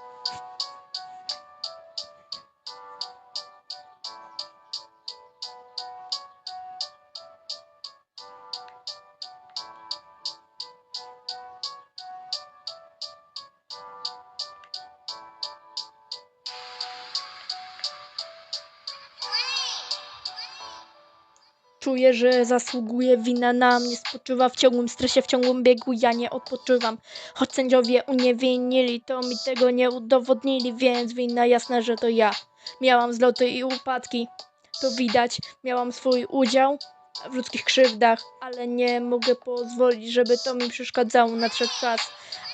Thank you. Czuję, że zasługuje wina na mnie, spoczywa w ciągłym stresie, w ciągłym biegu, ja nie odpoczywam. Choć sędziowie uniewinili, to mi tego nie udowodnili, więc wina jasna, że to ja. Miałam zloty i upadki, to widać, miałam swój udział w ludzkich krzywdach, ale nie mogę pozwolić, żeby to mi przeszkadzało. Nadszedł czas,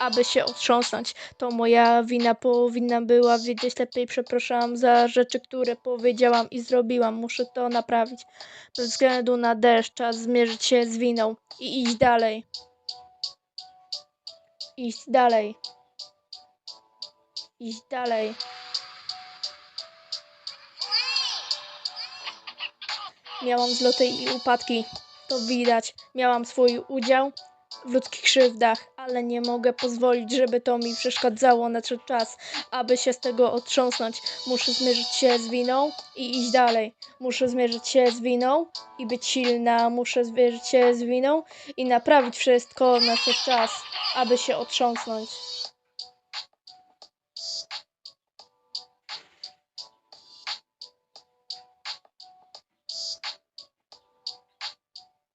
aby się otrząsnąć. To moja wina, powinna była wiedzieć lepiej. Przepraszam za rzeczy, które powiedziałam i zrobiłam. Muszę to naprawić. Bez względu na deszcz, czas zmierzyć się z winą i iść dalej. Iść dalej. Iść dalej. Miałam zloty i upadki, to widać. Miałam swój udział w ludzkich krzywdach, ale nie mogę pozwolić, żeby to mi przeszkadzało. Nadszedł czas, aby się z tego otrząsnąć. Muszę zmierzyć się z winą i iść dalej. Muszę zmierzyć się z winą i być silna. Muszę zmierzyć się z winą i naprawić wszystko. Nadszedł czas, aby się otrząsnąć.